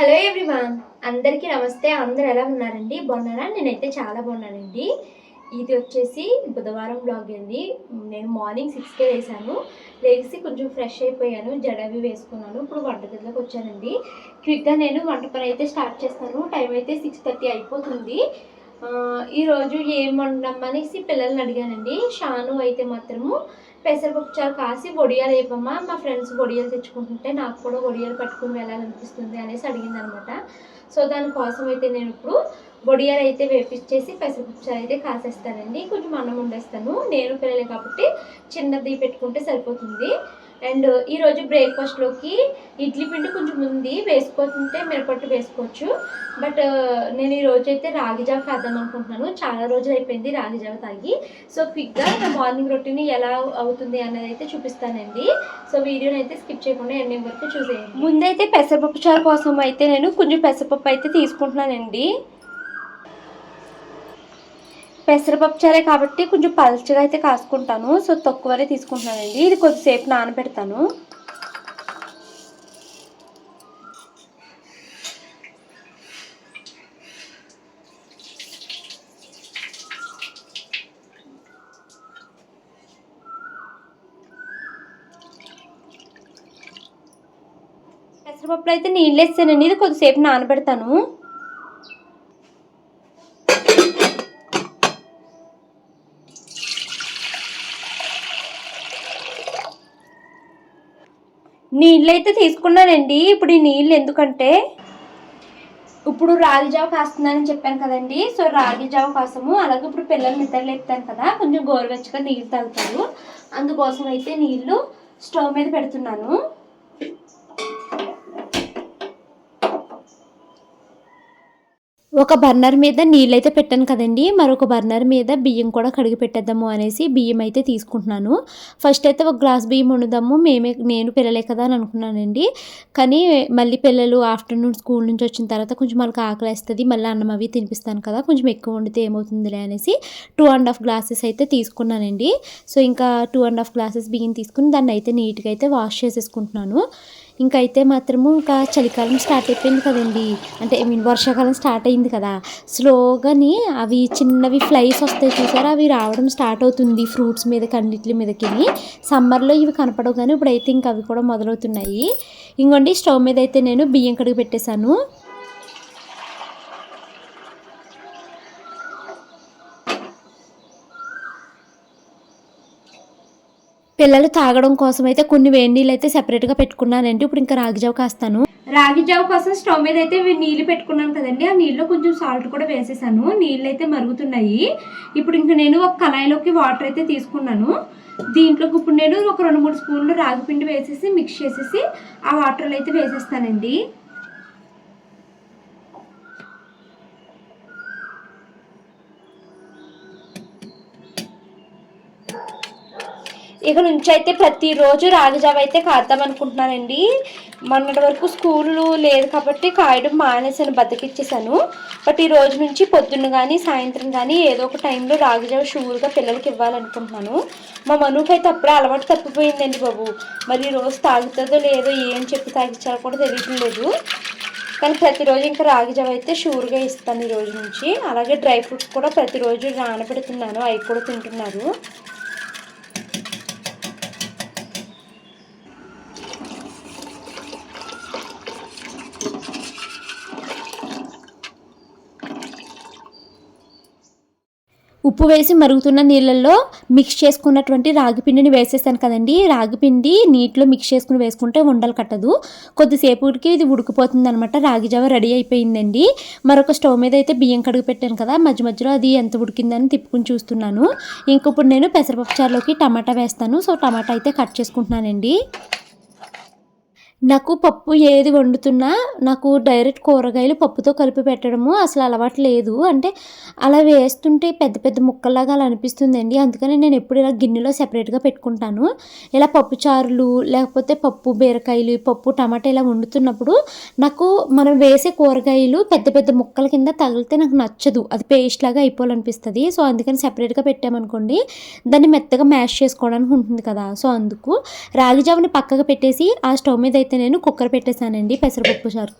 Hello everyone. అందరికీ నమస్తే. అందరు ఎలా ఉన్నారండి? బాగున్నారా? నేనైతే చాలా బాగున్నానండి. ఇది వచ్చేసి బుధవారం బ్లాగ్ అండి. నేను మార్నింగ్ సిక్స్కే వేసాను లేచి కొంచెం ఫ్రెష్ అయిపోయాను. జడవి వేసుకున్నాను. ఇప్పుడు వంటగదిలోకి వచ్చానండి. క్విక్గా నేను వంట పని అయితే స్టార్ట్ చేస్తాను. టైం అయితే సిక్స్ థర్టీ అయిపోతుంది. ఈరోజు ఏం వండమనేసి పిల్లల్ని అడిగానండి. షాను అయితే మాత్రము పెసరపప్పు చారు కాసి వడియాలు వేపమ్మా మా ఫ్రెండ్స్ వడియాలు తెచ్చుకుంటుంటే నాకు కూడా వడియాలు పట్టుకుని వెళ్ళాలనిపిస్తుంది అనేసి అడిగింది అనమాట సో దానికోసం అయితే నేను ఇప్పుడు వడియాలు అయితే వేపించేసి పెసరపప్పు చారు అయితే కాసేస్తానండి. కొంచెం అన్నం వండేస్తాను. నేను పిల్లలే కాబట్టి చిన్నది పెట్టుకుంటే సరిపోతుంది. అండ్ ఈరోజు బ్రేక్ఫాస్ట్లోకి ఇడ్లీ పిండి కొంచెం ఉంది. వేసుకుంటే మిరపట్టు వేసుకోవచ్చు. బట్ నేను ఈరోజు అయితే రాగి జావ కాద్దాం అనుకుంటున్నాను. చాలా రోజులు అయిపోయింది రాగి జావ తాగి. సో క్విక్గా నా మార్నింగ్ రొటీన్ ఎలా అవుతుంది అనేది అయితే చూపిస్తానండి. సో వీడియోని అయితే స్కిప్ చేయకుండా ఎన్ని వరకు చూసేయండి. ముందైతే పెసరపప్పు చారు కోసం అయితే నేను కొంచెం పెసరపప్పు అయితే తీసుకుంటున్నానండి. పెసరపప్పు చారే కాబట్టి కొంచెం పల్చగా అయితే కాసుకుంటాను. సో తక్కువనే తీసుకుంటున్నానండి. ఇది కొద్దిసేపు నానబెడతాను. పెసరపప్పులో అయితే నీళ్ళు వేస్తానండి. ఇది కొద్దిసేపు నానబెడతాను. నీళ్ళు అయితే తీసుకున్నానండి. ఇప్పుడు ఈ నీళ్ళు ఎందుకంటే ఇప్పుడు రాగి జావ కాస్తుందని చెప్పాను కదండి. సో రాగి జావ కోసము అలాగే ఇప్పుడు పిల్లలు నిద్రలు ఎత్తాను కదా కొంచెం గోరువెచ్చగా నీళ్ళు తాగుతారు. అందుకోసం అయితే నీళ్ళు స్టవ్ మీద పెడుతున్నాను. ఒక బర్నర్ మీద నీళ్ళైతే పెట్టాను కదండి. మరొక బర్నర్ మీద బియ్యం కూడా కడిగి పెట్టేద్దాము అనేసి బియ్యం అయితే తీసుకుంటున్నాను. ఫస్ట్ అయితే ఒక గ్లాస్ బియ్యం వండుదాము. మేమే నేను పిల్లలే కదా అని అనుకున్నానండి. కానీ మళ్ళీ పిల్లలు ఆఫ్టర్నూన్ స్కూల్ నుంచి వచ్చిన తర్వాత కొంచెం వాళ్ళకి ఆకలి వేస్తుంది మళ్ళీ అన్నం అవి తినిపిస్తాను కదా. కొంచెం ఎక్కువ వండితే ఏమవుతుందిలే అనేసి టూ అండ్ హాఫ్ గ్లాసెస్ అయితే తీసుకున్నానండి. సో ఇంకా టూ అండ్ హాఫ్ గ్లాసెస్ బియ్యం తీసుకుని దాన్ని అయితే నీట్గా అయితే వాష్ చేసేసుకుంటున్నాను. ఇంకైతే మాత్రము ఇంకా చలికాలం స్టార్ట్ అయిపోయింది కదండి. అంటే ఐ మీన్ వర్షాకాలం స్టార్ట్ అయింది కదా. స్లోగాని అవి చిన్నవి ఫ్లైస్ వస్తాయి చూసారా? అవి రావడం స్టార్ట్ అవుతుంది ఫ్రూట్స్ మీద కన్నిటి మీదకి సమ్మర్లో ఇవి కనపడవు కానీ ఇప్పుడైతే ఇంకా అవి కూడా మొదలవుతున్నాయి. ఇంకోండి స్టవ్ మీద అయితే నేను బియ్యం కడిగి పెట్టేశాను. పిల్లలు తాగడం కోసం అయితే కొన్ని వేడి నీళ్ళు అయితే సెపరేట్గా పెట్టుకున్నానండి. ఇప్పుడు ఇంకా రాగి జావ కాస్తాను. రాగి జావ కోసం స్టవ్ మీద అయితే నీళ్ళు పెట్టుకున్నాను కదండి. ఆ నీళ్ళు కొంచెం సాల్ట్ కూడా వేసేసాను. నీళ్ళు అయితే మరుగుతున్నాయి. ఇప్పుడు ఇంకా నేను ఒక కళాయిలోకి వాటర్ అయితే తీసుకున్నాను. దీంట్లోకి ఇప్పుడు నేను ఒక రెండు మూడు స్పూన్లు రాగి పిండి వేసేసి మిక్స్ చేసేసి ఆ వాటర్లో అయితే వేసేస్తానండి. ఇక నుంచి అయితే ప్రతిరోజు రాగి జావ అయితే కాద్దాం అనుకుంటున్నానండి మొన్నటి వరకు స్కూళ్ళు లేదు కాబట్టి కాయడం మానేసాను బతికిచ్చేసాను బట్ ఈ రోజు నుంచి పొద్దున్న కానీ సాయంత్రం కానీ ఏదో ఒక టైంలో రాగి జావ షూర్గా పిల్లలకి ఇవ్వాలనుకుంటున్నాను. మా మనుకి అయితే అప్పుడే అలవాటు తప్పిపోయిందండి బాబు. మరి ఈ రోజు తాగుతుందో లేదో ఏం చెప్పి తాగించాలో కూడా తెలియటం లేదు. కానీ ప్రతిరోజు ఇంకా రాగి జావ అయితే షూర్గా ఇస్తాను ఈ రోజు నుంచి. అలాగే డ్రై ఫ్రూట్స్ కూడా ప్రతిరోజు నానబెడుతున్నాను అవి కూడా తింటున్నారు. ఉప్పు వేసి మరుగుతున్న నీళ్ళల్లో మిక్స్ చేసుకున్నటువంటి రాగి పిండిని వేసేసాను కదండి. రాగి పిండి నీటిలో మిక్స్ చేసుకుని వేసుకుంటే ఉండలు కట్టదు. కొద్దిసేపుకి ఇది ఉడికిపోతుంది అనమాట రాగి జావ రెడీ అయిపోయిందండి. మరొక స్టవ్ మీద అయితే బియ్యం కడుగు పెట్టాను కదా. మధ్య మధ్యలో అది ఎంత ఉడికిందని తిప్పుకుని చూస్తున్నాను. ఇంక ఇప్పుడు నేను పెసరపప్పు చారులోకి టమాటా వేస్తాను. సో టమాటా అయితే కట్ చేసుకుంటున్నానండి. నాకు పప్పు ఏది వండుతున్నా నాకు డైరెక్ట్ కూరగాయలు పప్పుతో కలిపి పెట్టడము అసలు అలవాటు లేదు. అంటే అలా వేస్తుంటే పెద్ద పెద్ద ముక్కల్లాగా అలా అనిపిస్తుందండి. అందుకని నేను ఎప్పుడు ఇలా గిన్నెలో సెపరేట్గా పెట్టుకుంటాను. ఇలా పప్పు చారులు లేకపోతే పప్పు బీరకాయలు పప్పు టమాటా ఇలా వండుతున్నప్పుడు నాకు మనం వేసే కూరగాయలు పెద్ద పెద్ద ముక్కల కింద తగిలితే నాకు నచ్చదు. అది పేస్ట్ లాగా అయిపోవాలనిపిస్తుంది. సో అందుకని సెపరేట్గా పెట్టామనుకోండి దాన్ని మెత్తగా మ్యాష్ చేసుకోవడానికి ఉంటుంది కదా. సో అందుకు రాగి జావని పక్కకు పెట్టేసి ఆ స్టవ్ మీద అయితే నేను కుక్కర్ పెట్టేశానండి పెసరపప్పు చారు.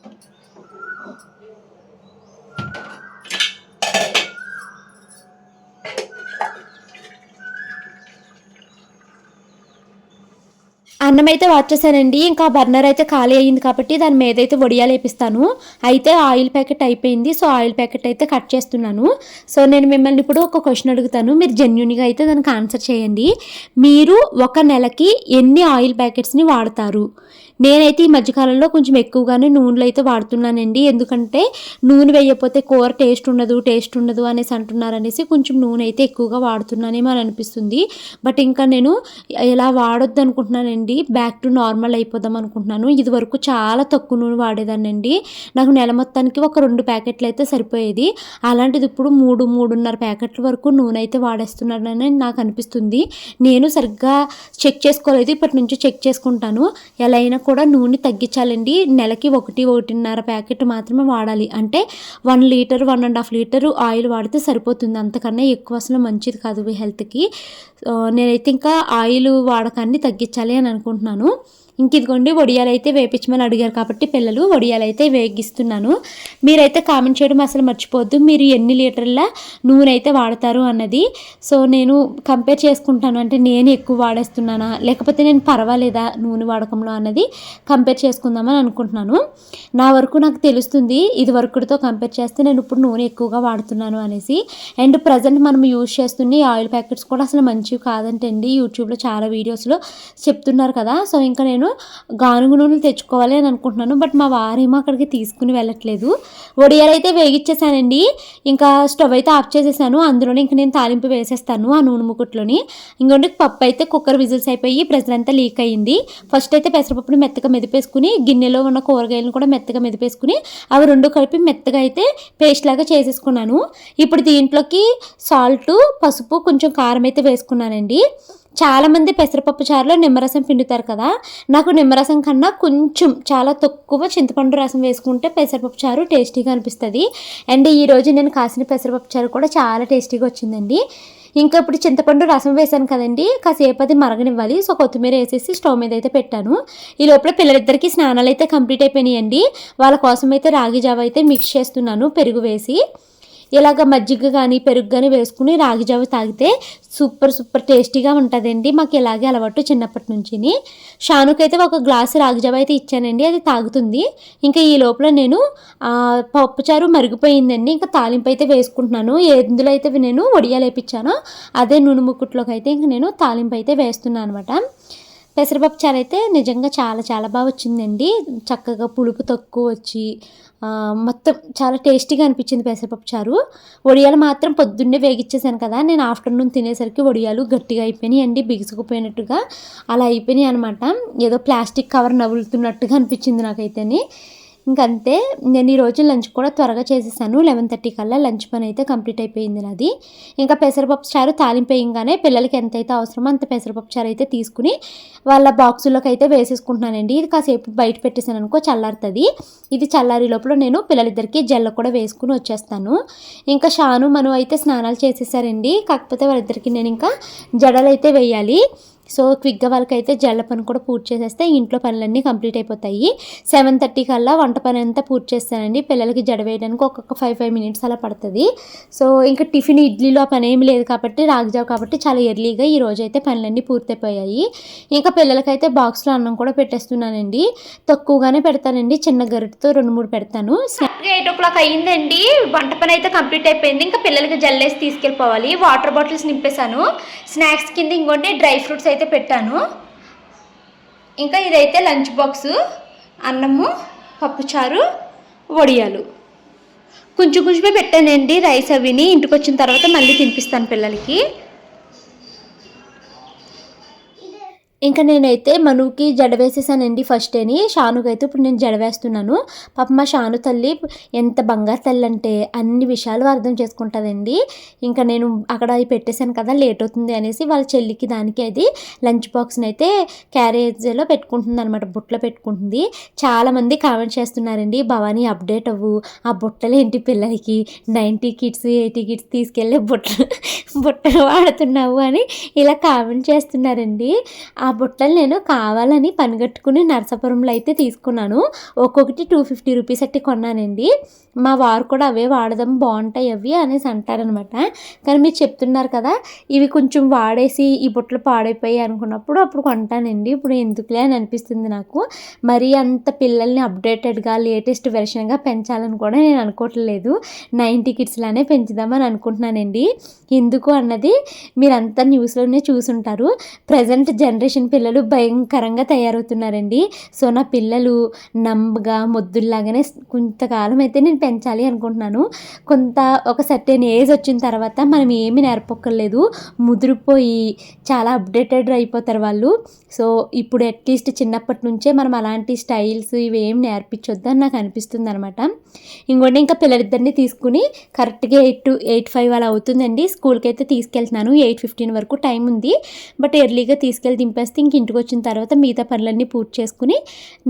అన్నం అయితే వాచేసానండి ఇంకా బర్నర్ అయితే ఖాళీ అయ్యింది కాబట్టి దాని మీద అయితే వడియాలు వేపిస్తాను. అయితే ఆయిల్ ప్యాకెట్ అయిపోయింది సో ఆయిల్ ప్యాకెట్ అయితే కట్ చేస్తున్నాను. సో నేను మిమ్మల్ని ఇప్పుడు ఒక క్వశ్చన్ అడుగుతాను మీరు జెన్యున్గా అయితే దానికి ఆన్సర్ చేయండి. మీరు ఒక నెలకి ఎన్ని ఆయిల్ ప్యాకెట్స్ని వాడతారు? నేనైతే ఈ మధ్యకాలంలో కొంచెం ఎక్కువగానే నూనెలు అయితే వాడుతున్నానండి. ఎందుకంటే నూనె వేయకపోతే కూర టేస్ట్ ఉండదు టేస్ట్ ఉండదు అనేసి అంటున్నారు అనేసి కొంచెం నూనె అయితే ఎక్కువగా వాడుతున్నానేమో అని అనిపిస్తుంది. బట్ ఇంకా నేను ఇలా వాడొద్దు అనుకుంటున్నానండి బ్యాక్ టు నార్మల్ అయిపోదాం అనుకుంటున్నాను. ఇది వరకు చాలా తక్కువ నూనె వాడేదానండి నాకు నెల మొత్తానికి ఒక రెండు ప్యాకెట్లు అయితే సరిపోయేది. అలాంటిది ఇప్పుడు మూడు మూడున్నర ప్యాకెట్ల వరకు నూనె అయితే వాడేస్తున్నానని నాకు అనిపిస్తుంది. నేను సరిగ్గా చెక్ చేసుకోలేదు ఇప్పటి నుంచి చెక్ చేసుకుంటాను. ఎలా అయినా కూడా నూనె తగ్గించాలండి. నెలకి ఒకటి ఒకటిన్నర ప్యాకెట్ మాత్రమే వాడాలి. అంటే one litre one and half litre oil వాడితే సరిపోతుంది. అంతకన్నా ఎక్కువ అసలు మంచిది కాదు హెల్త్కి. నేనైతే ఇంకా ఆయిల్ వాడకాన్ని తగ్గించాలి అని అనుకుంటున్నాను. ఇంక ఇదిగోండి వడియాలు అయితే వేపించమని అడిగారు కాబట్టి పిల్లలు వడియాలు అయితే వేగిస్తున్నాను. మీరైతే కామెంట్ చేయడం అసలు మర్చిపోవద్దు. మీరు ఎన్ని లీటర్ల నూనె అయితే వాడతారు అన్నది. సో నేను కంపేర్ చేసుకుంటాను. అంటే నేను ఎక్కువ వాడేస్తున్నానా? లేకపోతే నేను పర్వాలేదా నూనె వాడకంలో అన్నది కంపేర్ చేసుకుందామని అనుకుంటున్నాను. నా వరకు నాకు తెలుస్తుంది ఇది వరకుతో కంపేర్ చేస్తే నేను ఇప్పుడు నూనె ఎక్కువగా వాడుతున్నాను అనేసి. అండ్ ప్రజెంట్ మనం యూజ్ చేస్తున్న ఆయిల్ ప్యాకెట్స్ కూడా అసలు మంచివి కాదంటే అండి యూట్యూబ్లో చాలా వీడియోస్లో చెప్తున్నారు కదా. సో ఇంకా నేను గానుగు నూనెలు తెచ్చుకోవాలి అని అనుకుంటున్నాను బట్ మా వారేమో అక్కడికి తీసుకుని వెళ్ళట్లేదు. వడియాలు అయితే వేగిచ్చేసానండి. ఇంకా స్టవ్ అయితే ఆఫ్ చేసేసాను. అందులోనే ఇంక నేను తాలింపు వేసేస్తాను ఆ నూనె ముకుట్లోని ఇంకొంటే పప్పు అయితే కుక్కర్ విజిల్స్ అయిపోయి ప్రెజర్ అంతా లీక్ అయ్యింది. ఫస్ట్ అయితే పెసరపప్పుని మెత్తగా మెదిపేసుకుని గిన్నెలో ఉన్న కూరగాయలను కూడా మెత్తగా మెదిపేసుకుని అవి రెండు కలిపి మెత్తగా అయితే పేస్ట్ లాగా చేసేసుకున్నాను. ఇప్పుడు దీంట్లోకి సాల్ట్ పసుపు కొంచెం కారం అయితే వేసుకున్నానండి. చాలామంది పెసరపప్పు చారులో నిమ్మరసం పిండుతారు కదా. నాకు నిమ్మరసం కన్నా కొంచెం చాలా తక్కువ చింతపండు రసం వేసుకుంటే పెసరపప్పు చారు టేస్టీగా అనిపిస్తుంది. అండ్ ఈరోజు నేను కాసిన పెసరపప్పు చారు కూడా చాలా టేస్టీగా వచ్చిందండి. ఇంకా ఇప్పుడు చింతపండు రసం వేసాను కదండి. కాసేపు అది మరగనివ్వాలి. సో కొత్తిమీర వేసేసి స్టవ్ మీద అయితే పెట్టాను. ఈ లోపల పిల్లలిద్దరికి స్నానాలు అయితే కంప్లీట్ అయిపోయినాయండి. వాళ్ళ కోసం అయితే రాగి జావ అయితే మిక్స్ చేస్తున్నాను పెరుగు వేసి. ఇలాగ మజ్జిగ కానీ పెరుగు కానీ వేసుకుని రాగి జావ తాగితే సూపర్ సూపర్ టేస్టీగా ఉంటుందండి. మాకు ఇలాగే అలవాటు చిన్నప్పటి నుంచి షానుకైతే ఒక గ్లాసు రాగి జావ అయితే ఇచ్చానండి. అది తాగుతుంది. ఇంకా ఈ లోపల నేను పప్పుచారు మరిగిపోయిందండి. ఇంకా తాలింపు అయితే వేసుకుంటున్నాను. ఎందులో అయితే నేను వడియాలు వేపించానో అదే నూనె ముక్కుట్లోకి అయితే ఇంక నేను తాలింపు అయితే వేస్తున్నాను అనమాట పెసరపప్పు చారు అయితే నిజంగా చాలా చాలా బాగా వచ్చిందండి. చక్కగా పులుపు తక్కువ వచ్చి మొత్తం చాలా టేస్టీగా అనిపించింది పెసరపప్పు చారు. వడియాలు మాత్రం పొద్దున్నే వేగిచ్చేసాను కదా నేను ఆఫ్టర్నూన్ తినేసరికి వడియాలు గట్టిగా అయిపోయినాయి అండి బిగుసుకుపోయినట్టుగా. అలా అయిపోయినాయి అనమాట ఏదో ప్లాస్టిక్ కవర్ నవ్వులుతున్నట్టుగా అనిపించింది నాకైతేని. ఇంకంతే నేను ఈ రోజు లంచ్ కూడా త్వరగా చేసేసాను. లెవెన్ థర్టీ కల్లా లంచ్ పని అయితే కంప్లీట్ అయిపోయింది నాది. ఇంకా పెసరపప్పు చారు తాలింపు వేయంగానే పిల్లలకి ఎంతైతే అవసరమో అంత పెసరపప్పు చారు అయితే తీసుకుని వాళ్ళ బాక్సులోకి అయితే వేసేసుకుంటున్నానండి. ఇది కాసేపు బయట పెట్టేసాను అనుకో చల్లారుతుంది. ఇది చల్లారి లోపల నేను పిల్లలిద్దరికి జల్ల కూడా వేసుకుని వచ్చేస్తాను. ఇంకా షాను మను అయితే స్నానాలు చేసేసారండి. కాకపోతే వాళ్ళిద్దరికి నేను ఇంకా జడలు అయితే వేయాలి. సో క్విక్గా వాళ్ళకైతే జల్ల పని కూడా పూర్తి చేసేస్తే ఇంట్లో పనులన్నీ కంప్లీట్ అయిపోతాయి. సెవెన్ థర్టీ కల్లా వంట పని అంతా పూర్తి చేస్తానండి. పిల్లలకి జడ వేయడానికి ఒక్కొక్క ఫైవ్ ఫైవ్ మినిట్స్ అలా పడుతుంది. సో ఇంకా టిఫిన్ ఇడ్లీలో పని ఏమి లేదు కాబట్టి రాగిజావు కాబట్టి చాలా ఎర్లీగా ఈ రోజు అయితే పనులన్నీ పూర్తయిపోయాయి. ఇంకా పిల్లలకైతే బాక్స్లో అన్నం కూడా పెట్టేస్తున్నానండి. తక్కువగానే పెడతానండి. చిన్న గరిటతో రెండు మూడు పెడతాను. ఎయిట్ ఓ క్లాక్ అయ్యిందండి వంట పని అయితే కంప్లీట్ అయిపోయింది. ఇంకా పిల్లలకి జల్లేసి తీసుకెళ్ళిపోవాలి. వాటర్ బాటిల్స్ నింపేశాను. స్నాక్స్ కింద ఇంకోటి డ్రై ఫ్రూట్స్ అయితే పెట్టాను. ఇంకా ఇదైతే లంచ్ బాక్స్ అన్నము పప్పుచారు వడియాలు. కొంచెం కొంచెమే పెట్టానండి రైస్ అవిని. ఇంటికి వచ్చిన తర్వాత మళ్ళీ తినిపిస్తాను పిల్లలకి. ఇంకా నేనైతే మనుకి జడ వేసేసానండి ఫస్ట్ అని షానుకైతే ఇప్పుడు నేను జడ వేస్తున్నాను. పాప మా షాను తల్లి ఎంత బంగారు తల్లి అంటే అన్ని విషయాలు అర్థం చేసుకుంటుందండి. ఇంకా నేను అక్కడ అవి పెట్టేశాను కదా లేట్ అవుతుంది అనేసి వాళ్ళ చెల్లికి దానికి అది లంచ్ బాక్స్ని అయితే క్యారేజ్లో పెట్టుకుంటుంది అనమాట బుట్టలో పెట్టుకుంటుంది. చాలామంది కామెంట్ చేస్తున్నారండి భవానీ అప్డేట్ అవ్వు ఆ బుట్టలు ఏంటి పిల్లలకి? నైంటీ కిడ్స్ ఎయిటీ కిడ్స్ తీసుకెళ్ళే బుట్టలు బుట్టలు వాడుతున్నావు అని ఇలా కామెంట్ చేస్తున్నారండి. ఆ బుట్టలు నేను కావాలని పనిగట్టుకుని నరసాపురంలో అయితే తీసుకున్నాను. ఒక్కొక్కటి టూ ఫిఫ్టీ రూపీస్ అట్టి కొన్నానండి. మా వారు కూడా అవే వాడదాం బాగుంటాయి అవి అనేసి అంటారనమాట. కానీ మీరు చెప్తున్నారు కదా ఇవి కొంచెం వాడేసి ఈ బుట్టలు పాడైపోయాయి అనుకున్నప్పుడు అప్పుడు కొంటానండి. ఇప్పుడు ఎందుకులే అని అనిపిస్తుంది నాకు. మరీ అంత పిల్లల్ని అప్డేటెడ్గా లేటెస్ట్ వెర్షన్గా పెంచాలని కూడా నేను అనుకోవట్లేదు. నైంటీ కిడ్స్లానే పెంచుదామని అనుకుంటున్నానండి. ఎందుకు అన్నది మీరంతా న్యూస్లోనే చూసుంటారు. ప్రజెంట్ జనరేషన్ పిల్లలు భయంకరంగా తయారవుతున్నారండి. సో నా పిల్లలు నంబగా మొద్దుల్లాగానే కొంతకాలం అయితే నేను పెంచాలి అనుకుంటున్నాను. కొంత ఒక సర్టెన్ ఏజ్ వచ్చిన తర్వాత మనం ఏమీ నేర్పక్కర్లేదు. ముదిరిపోయి చాలా అప్డేటెడ్ అయిపోతారు వాళ్ళు. సో ఇప్పుడు అట్లీస్ట్ చిన్నప్పటి నుంచే మనం అలాంటి స్టైల్స్ ఇవి ఏం నేర్పించొద్దు అని నాకు అనిపిస్తుంది అనమాట ఇంకోటి ఇంకా పిల్లలిద్దరిని తీసుకుని కరెక్ట్గా ఎయిట్ టు ఎయిట్ ఫైవ్ అలా అవుతుందండి. స్కూల్కి అయితే తీసుకెళ్తున్నాను. ఎయిట్ ఫిఫ్టీన్ వరకు టైం ఉంది. బట్ ఎర్లీగా తీసుకెళ్ళి దింపేస్తే ఇంక ఇంటికి వచ్చిన తర్వాత మిగతా పనులన్నీ పూర్తి చేసుకుని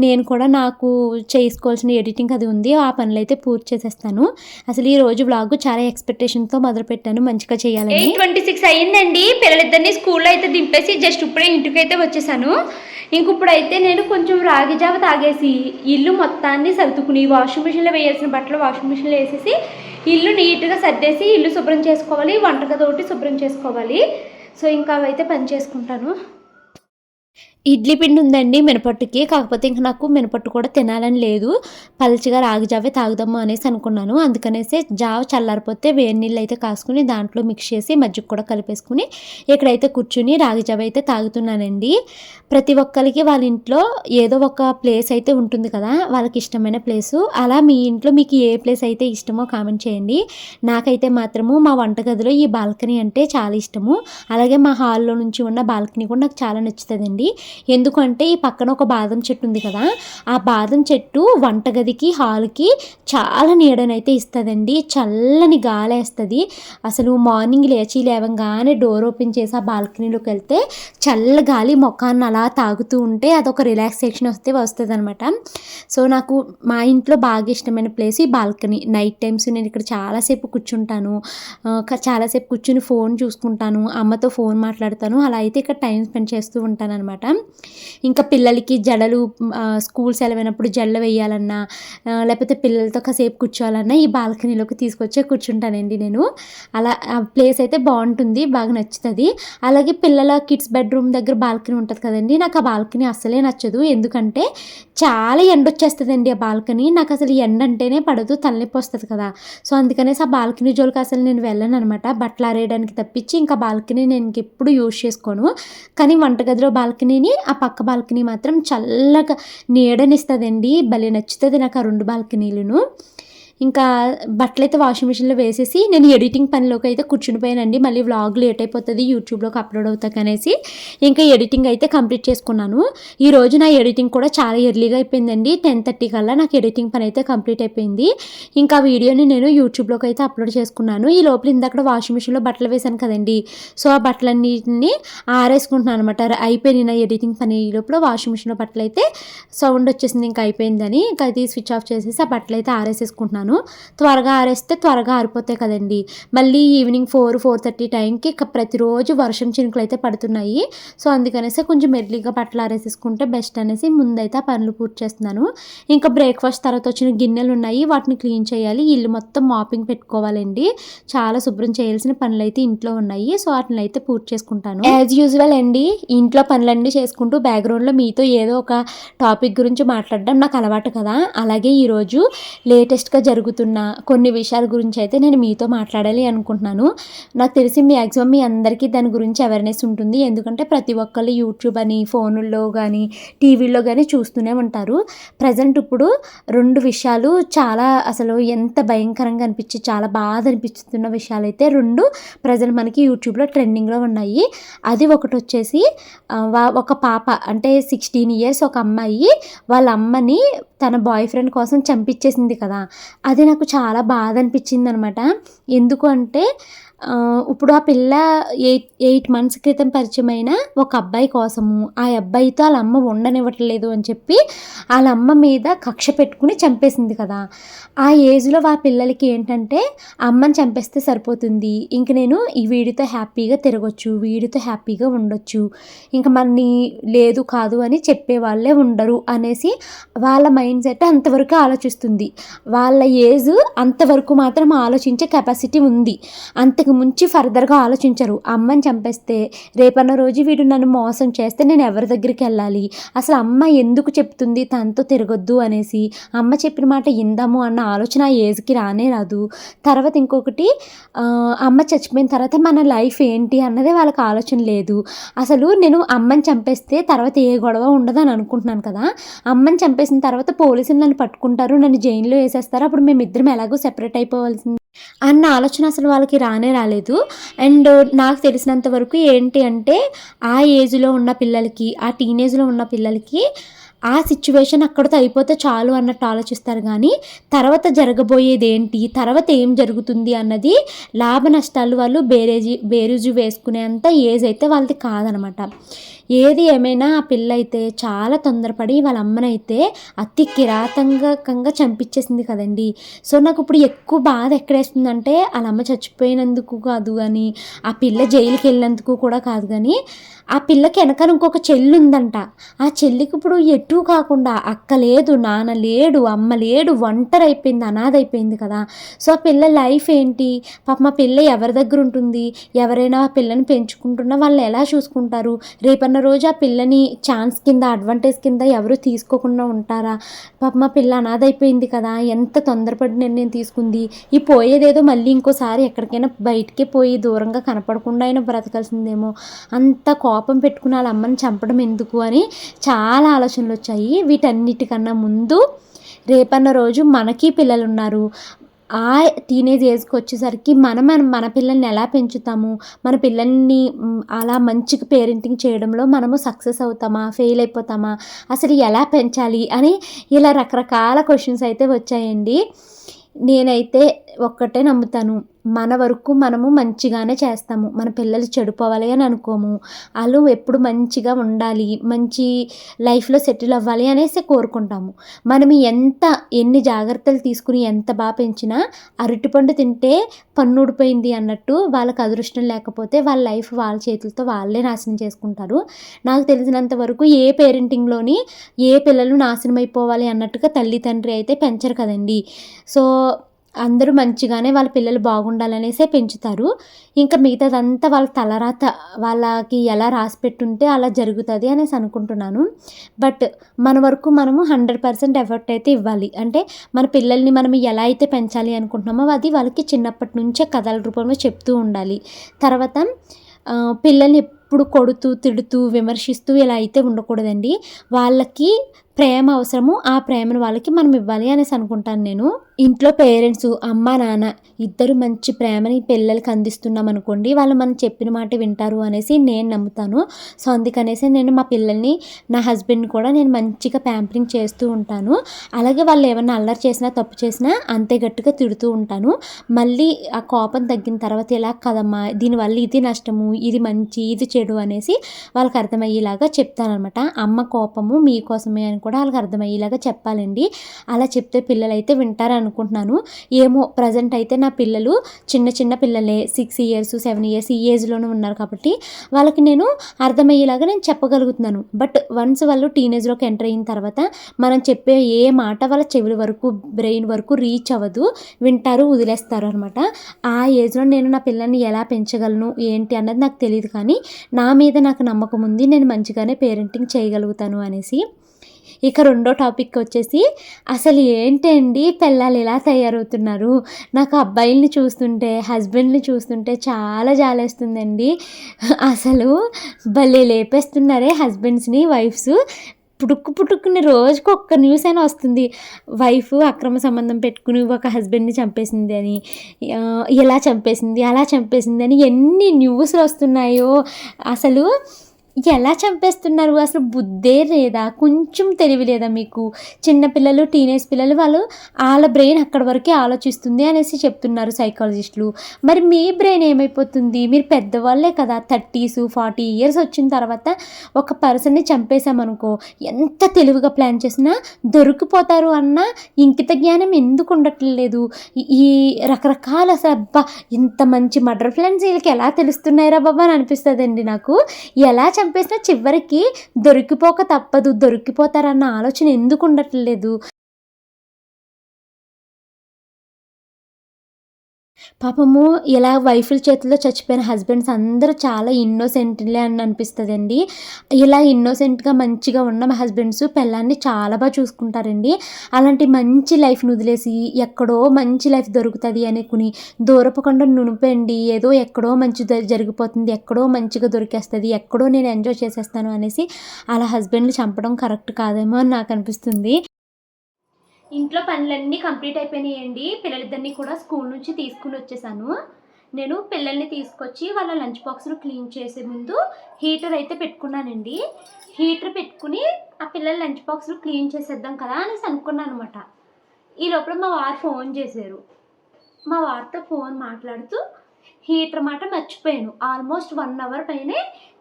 నేను కూడా నాకు చేసుకోవాల్సిన ఎడిటింగ్ అది ఉంది. ఆ పనులు అయితే పూర్తి చేసేస్తాను. అసలు ఈ రోజు వ్లాగ్ చాలా ఎక్స్పెక్టేషన్తో మొదలుపెట్టాను. మంచిగా చేయాలని. ఎయిట్ ట్వంటీ సిక్స్ అయ్యిందండి. పిల్లలిద్దరిని స్కూల్లో అయితే దింపేసి జస్ట్ ఇప్పుడే ఇంటికి అయితే వచ్చేసాను. ఇంక ఇప్పుడైతే నేను కొంచెం రాగి జావ తాగేసి ఇల్లు మొత్తాన్ని సర్దుకుని వాషింగ్ మిషన్లో వేయాల్సిన బట్టలు వాషింగ్ మిషన్లో వేసేసి ఇల్లు నీట్గా సర్దేసి ఇల్లు శుభ్రం చేసుకోవాలి వంటగది ఒకటి శుభ్రం చేసుకోవాలి. సో ఇంకా అవైతే పని చేసుకుంటాను. ఇడ్లీ పిండి ఉందండి మినపట్టుకి. కాకపోతే ఇంకా నాకు మినపట్టు కూడా తినాలని లేదు. పల్చిగా రాగి జావే తాగుదాము అనేసి అనుకున్నాను. అందుకనేసి జావ చల్లారిపోతే వేడి నీళ్ళు అయితే కాసుకుని దాంట్లో మిక్స్ చేసి మజ్జిగ కూడా కలిపేసుకుని ఇక్కడైతే కూర్చుని రాగి జావ అయితే తాగుతున్నానండి. ప్రతి ఒక్కరికి వాళ్ళ ఇంట్లో ఏదో ఒక ప్లేస్ అయితే ఉంటుంది కదా వాళ్ళకి ఇష్టమైన ప్లేసు. అలా మీ ఇంట్లో మీకు ఏ ప్లేస్ అయితే ఇష్టమో కామెంట్ చేయండి. నాకైతే మాత్రము మా వంటగదిలో ఈ బాల్కనీ అంటే చాలా ఇష్టము. అలాగే మా హాల్లో నుంచి ఉన్న బాల్కనీ కూడా నాకు చాలా నచ్చుతుందండి. ఎందుకంటే ఈ పక్కన ఒక బాదం చెట్టు ఉంది కదా ఆ బాదం చెట్టు వంటగదికి హాల్కి చాలా నీడనైతే ఇస్తుందండి. చల్లని గాలి వేస్తుంది. అసలు మార్నింగ్ లేచి లేవగానే డోర్ ఓపెన్ చేసి ఆ బాల్కనీలోకి వెళ్తే చల్ల గాలి ముఖాన్ని అలా తాగుతూ ఉంటే అదొక రిలాక్సేషన్ వస్తే వస్తుంది అనమాట సో నాకు మా ఇంట్లో బాగా ఇష్టమైన ప్లేస్ ఈ బాల్కనీ. నైట్ టైమ్స్ నేను ఇక్కడ చాలాసేపు కూర్చుంటాను. చాలాసేపు కూర్చుని ఫోన్ చూసుకుంటాను. అమ్మతో ఫోన్ మాట్లాడతాను. అలా అయితే ఇక్కడ టైం స్పెండ్ చేస్తూ ఉంటాను అనమాట ఇంకా పిల్లలకి జడలు ఆ, స్కూల్ సెలవైనప్పుడు జడలు వేయాలన్నా లేకపోతే పిల్లలతో కాసేపు కూర్చోవాలన్నా ఈ బాల్కనీలోకి తీసుకొచ్చే కూర్చుంటానండి నేను. అలా ఆ ప్లేస్ అయితే బాగుంటుంది బాగా నచ్చుతుంది. అలాగే పిల్లల కిడ్స్ బెడ్రూమ్ దగ్గర బాల్కనీ ఉంటుంది కదండి నాకు ఆ బాల్కనీ అస్సలే నచ్చదు. ఎందుకంటే చాలా ఎండ వచ్చేస్తుందండి ఆ బాల్కనీ. నాకు అసలు ఎండ అంటేనే పడదు తలనొప్పి వస్తుంది కదా. సో అందుకనేసి ఆ బాల్కనీ జోలికి అసలు నేను వెళ్ళను అనమాట బట్టలు ఆరేయడానికి తప్పించి ఇంకా బాల్కనీ నేను ఎప్పుడు యూజ్ చేసుకోను. కానీ వంటగదిలో బాల్కనీని ఆ పక్క బాల్కనీ మాత్రం చల్లగా నీడనిస్తుందండి. భలే నచ్చుతుంది నాకు ఆ రెండు బాల్కనీలను. ఇంకా బట్టలు అయితే వాషింగ్ మిషన్లో వేసేసి నేను ఎడిటింగ్ పనిలోకి అయితే కూర్చునిపోయానండి. మళ్ళీ వ్లాగ్ లేట్ అయిపోతుంది యూట్యూబ్లోకి అప్లోడ్ అవుతాక అనేసి ఇంకా ఎడిటింగ్ అయితే కంప్లీట్ చేసుకున్నాను. ఈ రోజు నా ఎడిటింగ్ కూడా చాలా ఎర్లీగా అయిపోయిందండి. టెన్ థర్టీ కల్లా నాకు ఎడిటింగ్ పని అయితే కంప్లీట్ అయిపోయింది. ఇంకా వీడియోని నేను యూట్యూబ్లోకి అయితే అప్లోడ్ చేసుకున్నాను. ఈ లోపల ఇందాక వాషింగ్ మిషన్లో బట్టలు వేశాను కదండి. సో ఆ బట్టలన్నిటిని ఆరేసుకుంటున్నాను అనమాట అయిపోయింది నా ఎడిటింగ్ పని. ఈ లోపల వాషింగ్ మిషన్లో బట్టలు అయితే సౌండ్ వచ్చేసింది ఇంకా అయిపోయిందని. ఇంకా అది స్విచ్ ఆఫ్ చేసేసి ఆ బట్టలు అయితే ఆరేసేసుకుంటున్నాను. త్వరగా ఆరేస్తే త్వరగా ఆరిపోతాయి కదండి. మళ్ళీ ఈవినింగ్ ఫోర్ ఫోర్ థర్టీ టైంకి ప్రతిరోజు వర్షం చినుకులు అయితే పడుతున్నాయి. సో అందుకనేసి కొంచెం ఎర్లీగా బట్టలు ఆరేసేసుకుంటే బెస్ట్ అనేసి ముందైతే ఆ పనులు పూర్తి చేస్తున్నాను. ఇంకా బ్రేక్ఫాస్ట్ తర్వాత వచ్చిన గిన్నెలు ఉన్నాయి. వాటిని క్లీన్ చేయాలి. ఇల్లు మొత్తం మాపింగ్ పెట్టుకోవాలండి. చాలా శుభ్రం చేయాల్సిన పనులు అయితే ఇంట్లో ఉన్నాయి. సో వాటిని అయితే పూర్తి చేసుకుంటాను. యాజ్ యూజువల్ అండి ఇంట్లో పనులన్నీ చేసుకుంటూ బ్యాక్గ్రౌండ్లో మీతో ఏదో ఒక టాపిక్ గురించి మాట్లాడడం నాకు అలవాటు కదా. అలాగే ఈరోజు లేటెస్ట్గా జరుగుతుంది జరుగుతున్న కొన్ని విషయాల గురించి అయితే నేను మీతో మాట్లాడాలి అనుకుంటున్నాను. నాకు తెలిసి మ్యాక్సిమం మీ అందరికీ దాని గురించి అవేర్నెస్ ఉంటుంది. ఎందుకంటే ప్రతి ఒక్కళ్ళు యూట్యూబ్ అని ఫోనుల్లో కానీ టీవీలో కానీ చూస్తూనే ఉంటారు. ప్రజెంట్ ఇప్పుడు రెండు విషయాలు చాలా అసలు ఎంత భయంకరంగా అనిపించి చాలా బాధ అనిపిస్తున్న విషయాలు అయితే రెండు ప్రజెంట్ మనకి యూట్యూబ్లో ట్రెండింగ్లో ఉన్నాయి. అది ఒకటి వచ్చేసి వా- ఒక పాప అంటే సిక్స్టీన్ ఇయర్స్ ఒక అమ్మాయి. వాళ్ళ అమ్మని తన బాయ్ ఫ్రెండ్ కోసం చంపించేసింది కదా. అది నాకు చాలా బాధ అనిపించింది అనమాట ఎందుకు అంటే ఇప్పుడు ఆ పిల్ల ఎయిట్ ఎయిట్ మంత్స్ క్రితం పరిచయమైన ఒక అబ్బాయి కోసము ఆ అబ్బాయితో వాళ్ళ అమ్మ ఉండనివ్వట్లేదు అని చెప్పి వాళ్ళ అమ్మ మీద కక్ష పెట్టుకుని చంపేసింది కదా. ఆ ఏజ్లో ఆ పిల్లలకి ఏంటంటే అమ్మని చంపేస్తే సరిపోతుంది. ఇంక నేను ఈ వీడితో హ్యాపీగా తిరగొచ్చు వీడితో హ్యాపీగా ఉండొచ్చు. ఇంకా మన్ని లేదు కాదు అని చెప్పే వాళ్ళే ఉండరు అనేసి వాళ్ళ మైండ్ సెట్ అంతవరకు ఆలోచిస్తుంది. వాళ్ళ ఏజ్ అంతవరకు మాత్రం ఆలోచించే కెపాసిటీ ఉంది. అంతకు ముంచి ఫర్దర్గా ఆలోచించరు. అమ్మని చంపేస్తే రేపన్న రోజు వీడు నన్ను మోసం చేస్తే నేను ఎవరి దగ్గరికి వెళ్ళాలి? అసలు అమ్మ ఎందుకు చెప్తుంది తనతో తిరగొద్దు అనేసి? అమ్మ చెప్పిన మాట ఇందాము అన్న ఆలోచన ఆ ఏజ్కి రానే రాదు. తర్వాత ఇంకొకటి అమ్మ చచ్చిపోయిన తర్వాత మన లైఫ్ ఏంటి అన్నదే వాళ్ళకి ఆలోచన లేదు. అసలు నేను అమ్మని చంపేస్తే తర్వాత ఏ గొడవ ఉండదని అనుకుంటున్నాను కదా? అమ్మని చంపేసిన తర్వాత పోలీసులు నన్ను పట్టుకుంటారు నన్ను జైల్లో వేసేస్తారు అప్పుడు మేమిద్దరం ఎలాగో సెపరేట్ అయిపోవాల్సింది. అన్న ఆలోచన అసలు వాళ్ళకి రానే రాలేదు. అండ్ నాకు తెలిసినంత వరకు ఏంటి అంటే ఆ ఏజ్లో ఉన్న పిల్లలకి ఆ టీనేజ్లో ఉన్న పిల్లలకి ఆ సిచ్యువేషన్ అక్కడితో అయిపోతే చాలు అన్నట్టు ఆలోచిస్తారు. కానీ తర్వాత జరగబోయేది ఏంటి తర్వాత ఏం జరుగుతుంది అన్నది లాభ నష్టాలు వాళ్ళు బేరేజీ బేరుజు వేసుకునేంత ఏజ్ అయితే వాళ్ళది కాదనమాట. ఏది ఏమైనా ఆ పిల్ల అయితే చాలా తొందరపడి వాళ్ళ అమ్మనైతే అతి కిరాతంగా చంపించేసింది కదండి. సో నాకు ఇప్పుడు ఎక్కువ బాధ ఎక్కడేస్తుందంటే వాళ్ళ అమ్మ చచ్చిపోయినందుకు కాదు కానీ ఆ పిల్ల జైలుకి వెళ్ళినందుకు కూడా కాదు కానీ ఆ పిల్లకి వెనకాల ఇంకొక చెల్లి ఉందంట ఆ చెల్లికి ఇప్పుడు ఎటు కాకుండా అక్క లేదు నాన్న లేడు అమ్మ లేడు ఒంటరి అయిపోయింది అనాథ అయిపోయింది కదా. సో ఆ పిల్ల లైఫ్ ఏంటి? పాప మా పిల్ల ఎవరి దగ్గర ఉంటుంది ఎవరైనా ఆ పిల్లని పెంచుకుంటున్నా వాళ్ళు ఎలా చూసుకుంటారు? రేపన్న రోజు ఆ పిల్లని ఛాన్స్ కింద అడ్వాంటేజ్ కింద ఎవరు తీసుకోకుండా ఉంటారా? పాప మా పిల్ల అనాథ అయిపోయింది కదా ఎంత తొందరపడి నిర్ణయం తీసుకుంది? ఈ పోయేదేదో మళ్ళీ ఇంకోసారి ఎక్కడికైనా బయటికి పోయి దూరంగా కనపడకుండా అయినా బ్రతకాల్సిందేమో. అంత కోపం పెట్టుకుని వాళ్ళ అమ్మని చంపడం ఎందుకు అని చాలా ఆలోచనలు వచ్చాయి. వీటన్నిటికన్నా ముందు రేపన్న రోజు మనకి పిల్లలు ఉన్నారు ఆ టీనేజ్ ఏజ్కి వచ్చేసరికి మనం మన మన పిల్లల్ని ఎలా పెంచుతాము? మన పిల్లల్ని అలా మంచిగా పేరెంటింగ్ చేయడంలో మనము సక్సెస్ అవుతామా? ఫెయిల్ అయిపోతామా? అసలు ఎలా పెంచాలి? అని ఇలా రకరకాల క్వశ్చన్స్ అయితే వచ్చాయండి. నేనైతే ఒక్కటే నమ్ముతాను. మన వరకు మనము మంచిగానే చేస్తాము. మన పిల్లలు చెడిపోవాలి అని అనుకోము. వాళ్ళు ఎప్పుడు మంచిగా ఉండాలి మంచి లైఫ్లో సెటిల్ అవ్వాలి అనేసి కోరుకుంటాము. మనం ఎంత ఎన్ని జాగ్రత్తలు తీసుకుని ఎంత బాగా పెంచినా అరటిపండు తింటే పన్ను ఊడిపోయింది అన్నట్టు వాళ్ళకి అదృష్టం లేకపోతే వాళ్ళ లైఫ్ వాళ్ళ చేతులతో వాళ్ళే నాశనం చేసుకుంటారు. నాకు తెలిసినంత వరకు ఏ పేరెంటింగ్లోని ఏ పిల్లలు నాశనం అయిపోవాలి అన్నట్టుగా తల్లి తండ్రి అయితే పెంచరు కదండి. సో అందరూ మంచిగానే వాళ్ళ పిల్లలు బాగుండాలనేసే పెంచుతారు. ఇంకా మిగతాదంతా వాళ్ళ తలరాత వాళ్ళకి ఎలా రాసి పెట్టుంటే అలా జరుగుతుంది అనేసి అనుకుంటున్నాను. బట్ మన వరకు మనము హండ్రెడ్ పర్సెంట్ ఎఫర్ట్ అయితే ఇవ్వాలి. అంటే మన పిల్లల్ని మనం ఎలా అయితే పెంచాలి అనుకుంటున్నామో అది వాళ్ళకి చిన్నప్పటి నుంచే కథల రూపంలో చెప్తూ ఉండాలి. తర్వాత పిల్లల్ని ఎప్పుడు కొడుతూ తిడుతూ విమర్శిస్తూ ఇలా అయితే ఉండకూడదండి. వాళ్ళకి ప్రేమ అవసరము ఆ ప్రేమను వాళ్ళకి మనం ఇవ్వాలి అనేసి అనుకుంటాను నేను. ఇంట్లో పేరెంట్స్ అమ్మ నాన్న ఇద్దరు మంచి ప్రేమని పిల్లలకి అందిస్తున్నాం అనుకోండి వాళ్ళు మనం చెప్పిన మాట వింటారు అనేసి నేను నమ్ముతాను. సో అందుకనేసి నేను మా పిల్లల్ని నా హస్బెండ్ కూడా నేను మంచిగా ప్యాంపరింగ్ చేస్తూ ఉంటాను. అలాగే వాళ్ళు ఏమన్నా అల్లరి చేసినా తప్పు చేసినా అంతే గట్టిగా తిడుతూ ఉంటాను. మళ్ళీ ఆ కోపం తగ్గిన తర్వాత ఇలా కదమ్మా దీనివల్ల ఇది నష్టము ఇది మంచి ఇది చెడు అనేసి వాళ్ళకి అర్థమయ్యేలాగా చెప్తానమాట అమ్మ కోపము మీకోసమే అని కూడా కూడా వాళ్ళకి అర్థమయ్యేలాగా చెప్పాలండి. అలా చెప్తే పిల్లలు అయితే వింటారు అనుకుంటున్నాను ఏమో ప్రజెంట్ అయితే నా పిల్లలు చిన్న చిన్న పిల్లలే సిక్స్ ఇయర్స్ సెవెన్ ఇయర్స్ ఈ ఏజ్లోనే ఉన్నారు కాబట్టి వాళ్ళకి నేను అర్థమయ్యేలాగా నేను చెప్పగలుగుతున్నాను. బట్ వన్స్ వాళ్ళు టీనేజ్లోకి ఎంటర్ అయిన తర్వాత మనం చెప్పే ఏ మాట వాళ్ళ చెవుల వరకు బ్రెయిన్ వరకు రీచ్ అవ్వదు. వింటారు వదిలేస్తారు అనమాట ఆ ఏజ్లో నేను నా పిల్లల్ని ఎలా పెంచగలను ఏంటి అన్నది నాకు తెలియదు కానీ నా మీద నాకు నమ్మకం ఉంది. నేను మంచిగానే పేరెంటింగ్ చేయగలుగుతాను అనేసి. ఇక రెండో టాపిక్ వచ్చేసి అసలు ఏంటండి పిల్లలు ఇలా తయారవుతున్నారు? నాకు అబ్బాయిల్ని చూస్తుంటే హస్బెండ్ని చూస్తుంటే చాలా జాలేస్తుందండి. అసలు భలే లేపేస్తున్నారే హస్బెండ్స్ని వైఫ్స్. పుట్టుక్కు పుట్టుక్కుని రోజుకు ఒక్క న్యూస్ అయినా వస్తుంది. వైఫ్ అక్రమ సంబంధం పెట్టుకుని ఒక హస్బెండ్ని చంపేసింది అని ఇలా చంపేసింది అలా చంపేసింది అని ఎన్ని న్యూస్లు వస్తున్నాయో. అసలు ఎలా చంపేస్తున్నారు? అసలు బుద్ధే లేదా? కొంచెం తెలివి లేదా మీకు? చిన్నపిల్లలు టీనేజ్ పిల్లలు వాళ్ళు వాళ్ళ బ్రెయిన్ అక్కడి వరకే ఆలోచిస్తుంది అనేసి చెప్తున్నారు సైకాలజిస్టులు మరి మీ బ్రెయిన్ ఏమైపోతుంది? మీరు పెద్దవాళ్ళే కదా థర్టీస్ ఫార్టీ ఇయర్స్ వచ్చిన తర్వాత ఒక పర్సన్ని చంపేశామనుకో ఎంత తెలివిగా ప్లాన్ చేసినా దొరికిపోతారు అన్న ఇంకిత జ్ఞానం ఎందుకు ఉండట్లేదు? ఈ- రకరకాల అసలు అబ్బా ఇంత మంచి మర్డర్ ప్లాన్స్ వీళ్ళకి ఎలా తెలుస్తున్నాయిరా బాబా అని అనిపిస్తుందండి నాకు. ఎలా చంపేసినా చివరికి దొరికిపోక తప్పదు దొరికిపోతారన్న ఆలోచన ఎందుకు ఉండట్లేదు? పాపము ఇలా వైఫ్ల చేతిలో చచ్చిపోయిన హస్బెండ్స్ అందరూ చాలా ఇన్నోసెంట్లే అని అనిపిస్తుందండి. ఇలా ఇన్నోసెంట్గా మంచిగా ఉన్న మా హస్బెండ్స్ పిల్లాన్ని చాలా బాగా చూసుకుంటారండి. అలాంటి మంచి లైఫ్ని వదిలేసి ఎక్కడో మంచి లైఫ్ దొరుకుతుంది అనుకుని దూరపకుండా నునిపండి ఏదో ఎక్కడో మంచి జరిగిపోతుంది ఎక్కడో మంచిగా దొరికేస్తుంది ఎక్కడో నేను ఎంజాయ్ చేసేస్తాను అనేసి అలా హస్బెండ్ని చంపడం కరెక్ట్ కాదేమో అని నాకు అనిపిస్తుంది. ఇంట్లో పనులన్నీ కంప్లీట్ అయిపోయినాయండి. పిల్లలిద్దరిని కూడా స్కూల్ నుంచి తీసుకుని వచ్చేసాను. నేను పిల్లల్ని తీసుకొచ్చి వాళ్ళ లంచ్ బాక్స్ను క్లీన్ చేసే ముందు హీటర్ అయితే పెట్టుకున్నానండి. హీటర్ పెట్టుకుని ఆ పిల్లల లంచ్ బాక్స్ను క్లీన్ చేసేద్దాం కదా అనేసి అనుకున్నాను అనమాట ఈ లోపల మా వారు ఫోన్ చేశారు. మా వారితో ఫోన్ మాట్లాడుతూ హీటర్ మాట మర్చిపోయాను. ఆల్మోస్ట్ వన్ అవర్ పైనే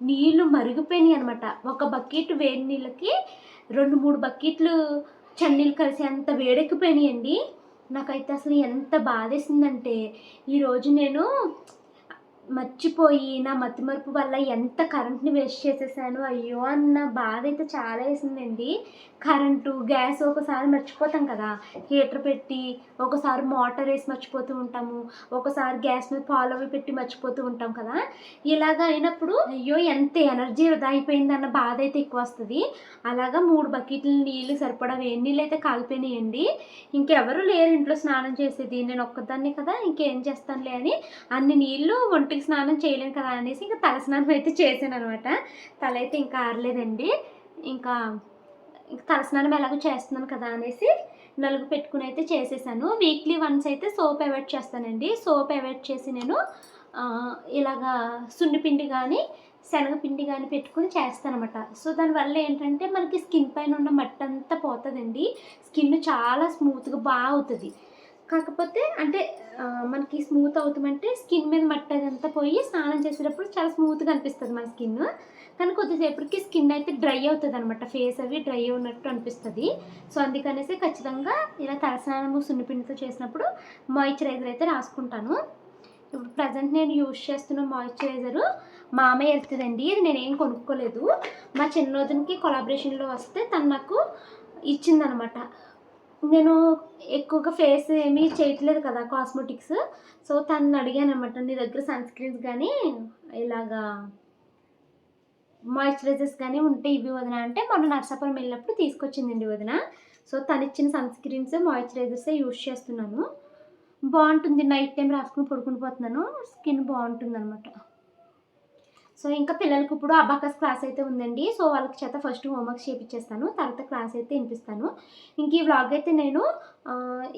నీళ్ళు మరిగిపోయినాయి అనమాట ఒక బకెట్ వేడి నీళ్ళకి రెండు మూడు బకెట్లు చన్నీళ్ళు కలిసి అంత వేడెక్కిపోయినాయండి. నాకైతే అసలు ఎంత బాధేసిందంటే ఈరోజు నేను మర్చిపోయి నా మతిమరుపు వల్ల ఎంత కరెంట్ని వేస్ట్ చేసేసాను? అయ్యో అన్న బాధ అయితే చాలా వేసిందండి. కరెంటు గ్యాస్ ఒకసారి మర్చిపోతాం కదా. హీటర్ పెట్టి ఒకసారి మోటార్ వేసి మర్చిపోతూ ఉంటాము. ఒకసారి గ్యాస్ మీద పాలు అవి పెట్టి మర్చిపోతూ ఉంటాం కదా. ఇలాగ అయినప్పుడు అయ్యో ఎంత ఎనర్జీ వృధా అయిపోయిందన్న బాధ అయితే ఎక్కువ వస్తుంది. అలాగా మూడు బకెట్లు నీళ్ళు సరిపడా వేడి నీళ్ళు అయితే కాలిపోయినాయండి. ఇంకెవరు లేరు ఇంట్లో స్నానం చేసేది. నేను ఒక్కదాన్ని కదా ఇంకేం చేస్తానులే అని అన్ని నీళ్ళు ఒంటికి స్నానం చేయలేను కదా అనేసి ఇంకా తల స్నానం అయితే చేశాను అనమాట తల అయితే ఇంకా ఆరలేదండి. ఇంకా ఇంకా తల స్నానం ఎలాగో చేస్తున్నాను కదా అనేసి నలుగు పెట్టుకుని అయితే చేసేసాను. వీక్లీ వన్స్ అయితే సోప్ అవాయిడ్ చేస్తానండి. సోప్ అవాయిడ్ చేసి నేను ఇలాగా సున్నిపిండి కానీ శనగపిండి కానీ పెట్టుకుని చేస్తానమాట సో దానివల్ల ఏంటంటే మనకి స్కిన్ పైన ఉన్న మట్టి అంతా పోతుందండి. స్కిన్ చాలా స్మూత్గా బాగా అవుతుంది కాకపోతే అంటే మనకి స్మూత్ అవుతామంటే స్కిన్ మీద మట్టి అదంతా పోయి స్నానం చేసేటప్పుడు చాలా స్మూత్గా అనిపిస్తుంది మన స్కిన్ కానీ కొద్దిసేపటికి స్కిన్ అయితే డ్రై అవుతుంది అనమాట ఫేస్ అవి డ్రై ఉన్నట్టు అనిపిస్తుంది. సో అందుకనేసి ఖచ్చితంగా ఇలా తలస్నానము సున్నిపిండితో చేసినప్పుడు మాయిశ్చరైజర్ అయితే రాసుకుంటాను. ఇప్పుడు ప్రజెంట్ నేను యూజ్ చేస్తున్న మాయిశ్చరైజరు మామయ్య వెళ్తుందండి ఇది నేనేం కొనుక్కోలేదు. మా చిన్నోదినికి కొలాబరేషన్లో వస్తే తను నాకు ఇచ్చిందనమాట నేను ఎక్కువగా ఫేస్ ఏమీ చేయట్లేదు కదా కాస్మెటిక్స్ సో తను అడిగాను అనమాట నీ దగ్గర సన్ స్క్రీన్స్ కానీ ఇలాగా మాయిశ్చరైజర్స్ కానీ ఉంటే ఇవి వదిన? అంటే మొన్న నర్సాపురం వెళ్ళినప్పుడు తీసుకొచ్చిందండి వదిన. సో తను ఇచ్చిన సన్ స్క్రీన్స్ మాయిశ్చరైజర్సే యూజ్ చేస్తున్నాను. బాగుంటుంది నైట్ టైం రాసుకుని పడుకుని పోతున్నాను. స్కిన్ బాగుంటుంది అనమాట సో ఇంకా పిల్లలకి ఇప్పుడు అబాకస్ క్లాస్ అయితే ఉందండి. సో వాళ్ళకి చేత ఫస్ట్ హోంవర్క్ చేయించేస్తాను తర్వాత క్లాస్ అయితే వినిపిస్తాను. ఇంక ఈ వ్లాగ్ అయితే నేను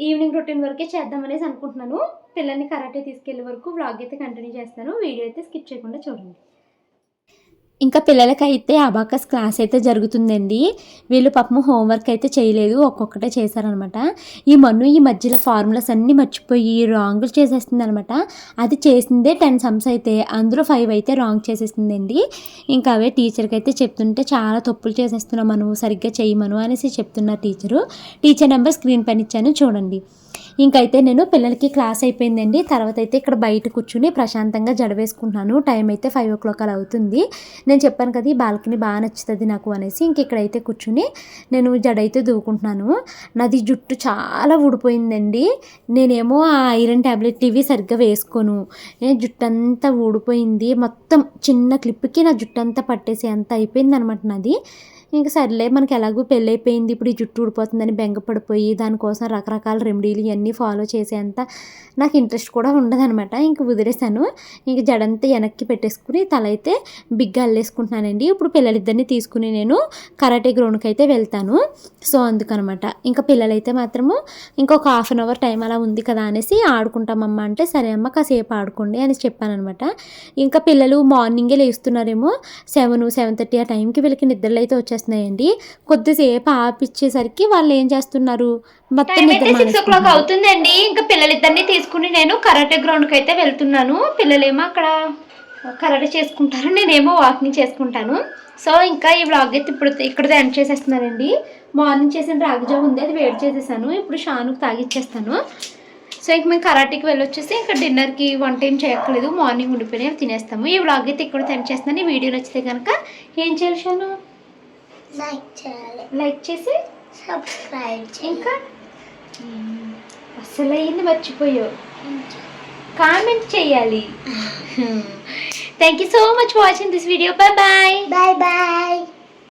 ఈవినింగ్ రొటీన్ వరకే చేద్దామనేసి అనుకుంటున్నాను. పిల్లల్ని కరాటే తీసుకెళ్ళే వరకు వ్లాగ్ అయితే కంటిన్యూ చేస్తాను. వీడియో అయితే స్కిప్ చేయకుండా చూడండి. ఇంకా పిల్లలకైతే అబాకస్ క్లాస్ అయితే జరుగుతుందండి. వీళ్ళు పాపం హోంవర్క్ అయితే చేయలేదు ఒక్కొక్కటే చేశారనమాట. ఈ మన్ను ఈ మధ్యలో ఫార్ములాస్ అన్నీ మర్చిపోయి రాంగులు చేసేస్తుంది అనమాట అది చేసిందే టెన్ సమ్స్ అయితే అందులో ఫైవ్ అయితే రాంగ్ చేసేసిందండి ఇంకా అవే టీచర్కి అయితే చెప్తుంటే చాలా తప్పులు చేసేస్తున్నాం మనం సరిగ్గా చేయమను అనేసి చెప్తున్నారు టీచరు. టీచర్ నెంబర్ స్క్రీన్ పైన ఇచ్చాను చూడండి. ఇంకైతే నేను పిల్లలకి క్లాస్ అయిపోయిందండి. తర్వాత అయితే ఇక్కడ బయట కూర్చుని ప్రశాంతంగా జడ వేసుకుంటున్నాను. టైం అయితే ఫైవ్ ఓ క్లాక్ అలా అవుతుంది. నేను చెప్పాను కదా ఈ బాల్కనీ బాగా నచ్చుతుంది నాకు అనేసి ఇంక ఇక్కడైతే కూర్చుని నేను జడ అయితే దూకుంటున్నాను నాది జుట్టు చాలా ఊడిపోయిందండి. నేనేమో ఆ ఐరన్ ట్యాబ్లెట్ ఇవి సరిగ్గా వేసుకోను. జుట్టు అంతా ఊడిపోయింది. మొత్తం చిన్న క్లిప్కి నా జుట్టు అంతా పట్టేసి అంత అయిపోయింది అనమాట నాది. ఇంకా సర్లే మనకి ఎలాగో పెళ్ళి అయిపోయింది ఇప్పుడు ఈ జుట్టు ఊడిపోతుందని బెంగపడిపోయి దానికోసం రకరకాల రెమెడీలు ఇవన్నీ ఫాలో చేసేంత నాకు ఇంట్రెస్ట్ కూడా ఉండదనమాట ఇంక వదిలేశాను. ఇంక జడంతా వెనక్కి పెట్టేసుకుని తల అయితే బిగ్గా అల్లేసుకుంటున్నానండి. ఇప్పుడు పిల్లలిద్దరిని తీసుకుని నేను కరాటే గ్రౌండ్కి అయితే వెళ్తాను. సో అందుకనమాట. ఇంకా పిల్లలైతే మాత్రము ఇంకొక హాఫ్ అన్ అవర్ టైం అలా ఉంది కదా అనేసి ఆడుకుంటామమ్మా అంటే సరే అమ్మ కాసేపు ఆడుకోండి అని చెప్పానమాట ఇంకా పిల్లలు మార్నింగే లేస్తున్నారేమో సెవెన్ సెవెన్ థర్టీ ఆ టైంకి వీళ్ళకి నిద్రలు అయితే వచ్చేస్తున్నాయండి కొద్దిసేపు ఆపిచ్చేసరికి వాళ్ళు ఏం చేస్తున్నారు? మొత్తం టైం సిక్స్ ఓ క్లాక్. అవుతుందండి. ఇంకా పిల్లలిద్దరిని తీసుకుని నేను కరాటే గ్రౌండ్కి అయితే వెళ్తున్నాను. పిల్లలేమో అక్కడ కరాటే చేసుకుంటారు. నేనేమో వాకింగ్ చేసుకుంటాను. సో ఇంకా ఈ వ్లాగ్ అయితే ఇప్పుడు ఇక్కడ ఎండ్ చేసేస్తున్నానండి. మార్నింగ్ చేసిన రాగిజావ ఉంది. అది వేడి చేసేసాను. ఇప్పుడు షానుకు తాగిచ్చేస్తాను. సో ఇంక మేము కరాటీకి వెళ్ళొచ్చేసి ఇంకా డిన్నర్కి వంట ఏం చేయక్కర్లేదు. మార్నింగ్ ఉండిపోయినాయి. అవి తినేస్తాము. ఈ వ్లాగ్ అయితే ఇక్కడ చేస్తున్నాను. ఈ వీడియో నచ్చితే కనుక ఏం షాను? లైక్ చేయాలి. లైక్ చేసి సబ్స్క్రైబ్ ఇంకా? అసలు అయింది మర్చిపోయావు. కామెంట్ చేయాలి. Thank you so much watching this video bye bye bye bye